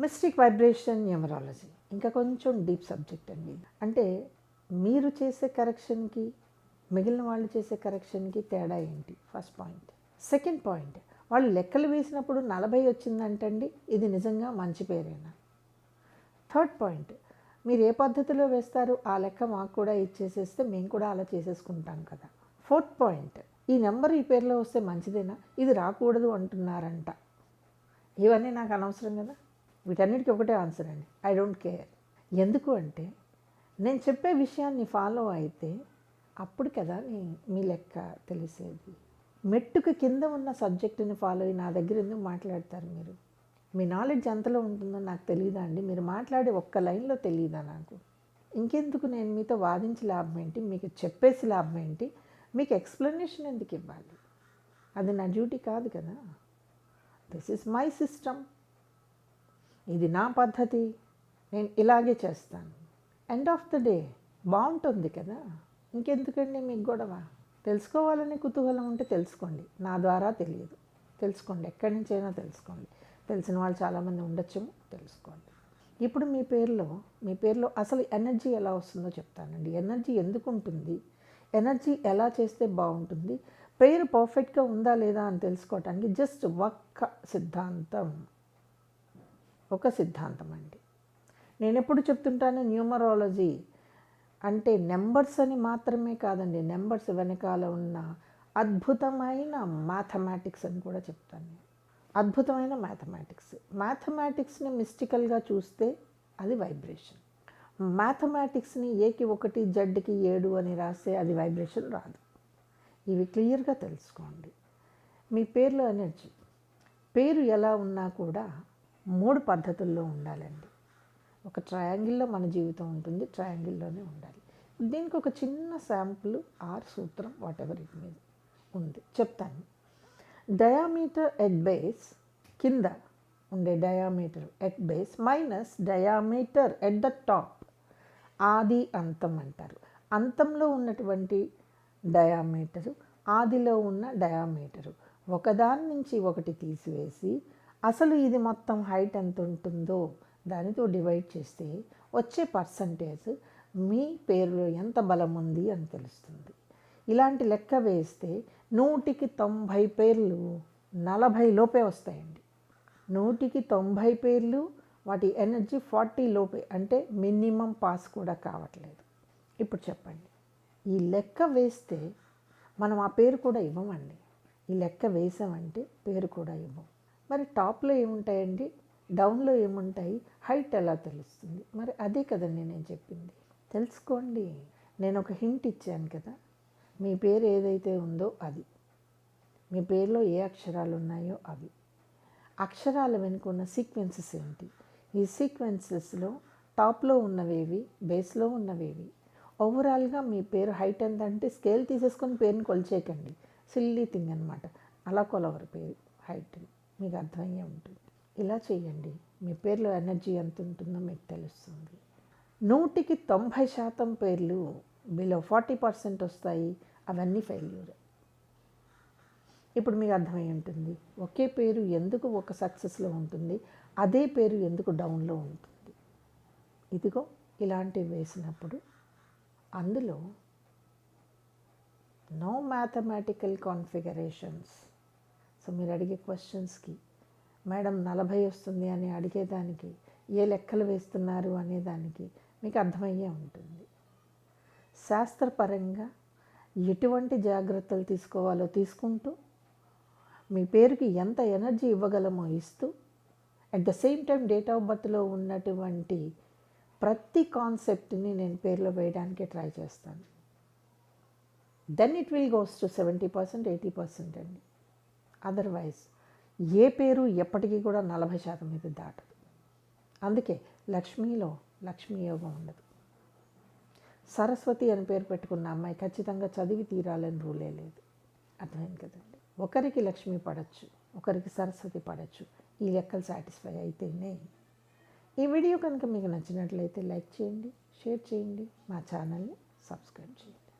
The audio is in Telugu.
Mystic vibration numerology. ఇంకా కొంచెం డీప్ సబ్జెక్ట్ అండి. అంటే మీరు చేసే కరెక్షన్కి మిగిలిన వాళ్ళు చేసే కరెక్షన్కి తేడా ఏంటి? First point. సెకండ్ పాయింట్ వాళ్ళు లెక్కలు వేసినప్పుడు నలభై వచ్చిందంటండి ఇది నిజంగా మంచి పేరేనా? థర్డ్ పాయింట్ మీరు ఏ పద్ధతిలో వేస్తారు? ఆ లెక్క మాకు కూడా ఇచ్చేసేస్తే మేము కూడా అలా చేసేసుకుంటాం కదా. ఫోర్త్ పాయింట్ ఈ నెంబర్ ఈ పేరులో వస్తే మంచిదేనా? ఇది రాకూడదు అంటున్నారంట. ఇవన్నీ నాకు అనవసరం కదా. వీటన్నిటికీ ఒకటే ఆన్సర్ అండి. ఐ డోంట్ కేర్ ఎందుకు అంటే నేను చెప్పే విషయాన్ని ఫాలో అయితే అప్పుడు కదా నీ మీ లెక్క తెలిసేది. మెట్టుకు కింద ఉన్న సబ్జెక్టుని ఫాలో అయ్యి నా దగ్గర ఎందుకు మాట్లాడతారు మీరు? మీ నాలెడ్జ్ ఎంతలో ఉంటుందో నాకు తెలియదా అండి? మీరు మాట్లాడే ఒక్క లైన్లో తెలియదా నాకు? ఇంకెందుకు నేను మీతో వాదించి లాభం ఏంటి? మీకు చెప్పేసి లాభం ఏంటి? మీకు ఎక్స్ప్లెనేషన్ ఎందుకు ఇవ్వాలి? అది నా డ్యూటీ కాదు కదా. దిస్ ఇస్ మై సిస్టమ్ ఇది నా పద్ధతి నేను ఇలాగే చేస్తాను. ఎండ్ ఆఫ్ ద డే బాగుంటుంది కదా? ఇంకెందుకండి మీకు గొడవ? తెలుసుకోవాలనే కుతూహలం ఉంటే తెలుసుకోండి. నా ద్వారా తెలియదు. తెలుసుకోండి. ఎక్కడి నుంచైనా తెలుసుకోండి. తెలిసిన వాళ్ళు చాలామంది ఉండొచ్చేమో తెలుసుకోండి. ఇప్పుడు మీ పేరులో మీ పేరులో అసలు ఎనర్జీ ఎలా వస్తుందో చెప్తానండి. ఎనర్జీ ఎందుకు ఉంటుంది? ఎనర్జీ ఎలా చేస్తే బాగుంటుంది? పేరు పర్ఫెక్ట్గా ఉందా లేదా అని తెలుసుకోవటానికి జస్ట్ ఒక్క సిద్ధాంతం. ఒక సిద్ధాంతం అండి నేను ఎప్పుడు చెప్తుంటాను న్యూమరాలజీ అంటే నెంబర్స్ అని మాత్రమే కాదండి నెంబర్స్ వెనకాల ఉన్న అద్భుతమైన మ్యాథమెటిక్స్ అని కూడా చెప్తాను నేను. అద్భుతమైన మ్యాథమెటిక్స్. మ్యాథమెటిక్స్ని మిస్టికల్గా చూస్తే అది వైబ్రేషన్. మ్యాథమెటిక్స్ని ఏకి ఒకటి జడ్కి ఏడు అని రాస్తే అది వైబ్రేషన్ రాదు. ఇవి క్లియర్గా తెలుసుకోండి. మీ పేరులో ఎనర్జీ. పేరు ఎలా ఉన్నా కూడా మూడు పద్ధతుల్లో ఉండాలండి. ఒక ట్రయాంగిల్లో మన జీవితం ఉంటుంది ట్రయాంగిల్లోనే ఉండాలి. దీనికి ఒక చిన్న శాంపుల్ ఆర్ సూత్రం వాట్ ఎవర్ ఇట్ మీద ఉంది. చెప్తాను. డయామీటర్ ఎట్ బేస్ కింద ఉండే diameter at base minus diameter at the top ఆది అంతం అంటారు. అంతంలో ఉన్నటువంటి డయామీటరు ఆదిలో ఉన్న డయామీటరు. ఒకదాని నుంచి ఒకటి తీసివేసి అసలు ఇది మొత్తం హైట్ ఎంత ఉంటుందో దానితో డివైడ్ చేస్తే వచ్చే పర్సంటేజ్ మీ పేరులో ఎంత బలం ఉంది అని తెలుస్తుంది. ఇలాంటి లెక్క వేస్తే నూటికి తొంభై పేర్లు నలభై లోపే వస్తాయండి. నూటికి తొంభై పేర్లు వాటి ఎనర్జీ ఫార్టీ లోపే అంటే మినిమం పాస్ కూడా కావట్లేదు. ఇప్పుడు చెప్పండి. ఈ లెక్క వేస్తే మనం ఆ పేరు కూడా ఇవ్వమండి. ఈ లెక్క వేసామంటే పేరు కూడా ఇవ్వం. మరి టాప్లో ఏముంటాయండి? డౌన్లో ఏముంటాయి? హైట్ ఎలా తెలుస్తుంది? మరి అదే కదండి నేను చెప్పింది. తెలుసుకోండి. నేను ఒక హింట్ ఇచ్చాను కదా. మీ పేరు ఏదైతే ఉందో అది. మీ పేరులో ఏ అక్షరాలు ఉన్నాయో అవి. అక్షరాల వెనుక ఉన్న సీక్వెన్సెస్ ఏంటి? ఈ సీక్వెన్సెస్లో టాప్లో ఉన్నవేవి బేస్లో ఉన్నవేవి. ఓవరాల్గా మీ పేరు హైట్ ఎంత అంటే స్కేల్ తీసేసుకొని పేరుని కొలిచేయకండి. సిల్లీ థింగ్ అనమాట అలా కొలవరు పేరు హైట్ని. మీకు అర్థమయ్యే ఉంటుంది. ఇలా చేయండి. మీ పేర్లో ఎనర్జీ ఎంత ఉంటుందో మీకు తెలుస్తుంది. నూటికి తొంభై శాతం పేర్లు బిలో ఫార్టీ పర్సెంట్ వస్తాయి. అవన్నీ ఫెయిల్యూర్. ఇప్పుడు మీకు అర్థమై ఉంటుంది. ఒకే పేరు ఎందుకు ఒక సక్సెస్లో ఉంటుంది? అదే పేరు ఎందుకు డౌన్లో ఉంటుంది? ఇదిగో ఇలాంటివి వేసినప్పుడు అందులో నో మ్యాథమెటికల్ కాన్ఫిగరేషన్స్ సో మీరు అడిగే క్వశ్చన్స్కి మేడం నలభై వస్తుంది అని అడిగేదానికి ఏ లెక్కలు వేస్తున్నారు అనేదానికి మీకు అర్థమయ్యే ఉంటుంది. శాస్త్రపరంగా ఎటువంటి జాగ్రత్తలు తీసుకోవాలో తీసుకుంటూ మీ పేరుకి ఎంత ఎనర్జీ ఇవ్వగలమో ఇస్తూ at the same time date of బర్త్లో ఉన్నటువంటి ప్రతి కాన్సెప్ట్ని నేను పేరులో వేయడానికి ట్రై చేస్తాను. Then it will goes to seventy percent eighty percent అండి. అదర్వైజ్ ఏ పేరు ఎప్పటికీ కూడా నలభై శాతం మీద దాటదు. అందుకే లక్ష్మీలో లక్ష్మీ యోగం ఉండదు. సరస్వతి అని పేరు పెట్టుకున్న అమ్మాయి ఖచ్చితంగా చదివి తీరాలని రూలే లేదు. అర్థమైంది కదండి? ఒకరికి లక్ష్మి పడచ్చు ఒకరికి సరస్వతి పడచ్చు. ఈ లెక్కలు సాటిస్ఫై అయితేనే. ఈ వీడియో కనుక మీకు నచ్చినట్లయితే లైక్ చేయండి షేర్ చేయండి మా ఛానల్ని సబ్స్క్రైబ్ చేయండి.